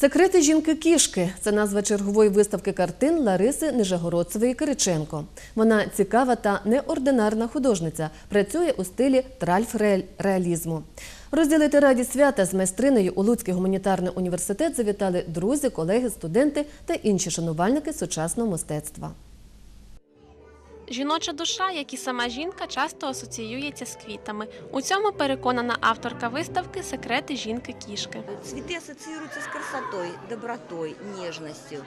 Секрети жінки-кішки це назва чергової виставки картин Лариси Нижегородцевої Кириченко. Вона цікава та неординарна художниця, працює у стилі тральф-реалізму. Розділити радість свята з майстриною у Луцький гуманітарний університет завітали друзі, колеги, студенти та інші шанувальники сучасного мистецтва. Жіноча душа, як і сама жінка, часто асоціюється з квітами. У цьому переконана авторка виставки Секрети жінки-кішки. Цветы ассоциируются с красотой, добротой, нежностью,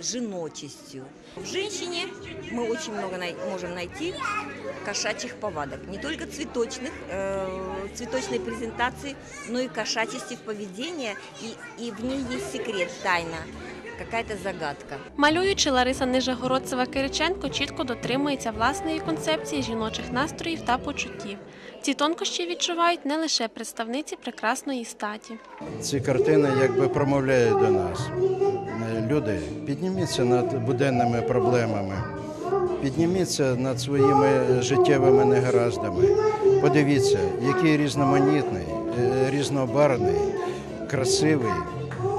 женочестью. В женщине мы очень много най- можем найти кошачьих повадок. Не только цветочных, э, цветочной презентации, но и кошачести в поведении. И, и в ней есть секрет, тайна, какая-то загадка. Малюючи, Лариса Нижегородцева Кириченко чітко дотримується власної концепції жіночих настроїв та почуттів. Ці тонкощі відчувають не лише представниці прекрасної статі. Ці картини якби промовляють до нас. Е, Люди, підніміться над буденними проблемами, підніміться над своїми життєвими негараздами. Подивіться, який різноманітний, різнобарний, красивий,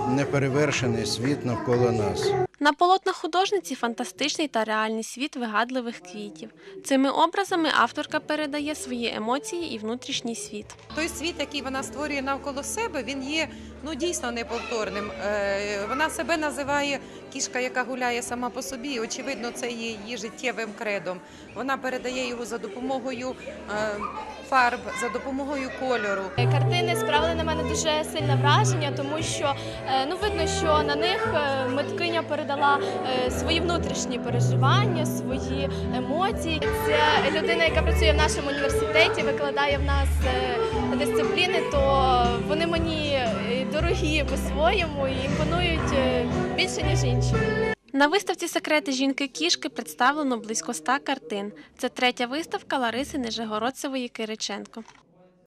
неперевершений світ навколо нас. На полотнах художниці фантастичний та реальний світ вигадливих квітів. Цими образами авторка передає свої емоції і внутрішній світ. Той світ, який вона створює навколо себе, він є ну дійсно неповторним. Е, Вона себе називає кішка, яка гуляє сама по собі. і, Очевидно, це є її життєвим кредом. Вона передає його за допомогою е, фарб, за допомогою кольору. Картини справили на мене дуже сильне враження, тому що е, ну видно, що на них е, миткиня передала е, свої внутрішні переживання, свої емоції. Це людина, яка працює в нашому університеті, викладає в нас е, дисципліни, то вони мені е, дорогі по-своєму і імпонують більше ніж інші. На виставці Секрети жінки-кішки представлено близько ста картин. Це третя виставка Лариси Нижегородцевої Кириченко.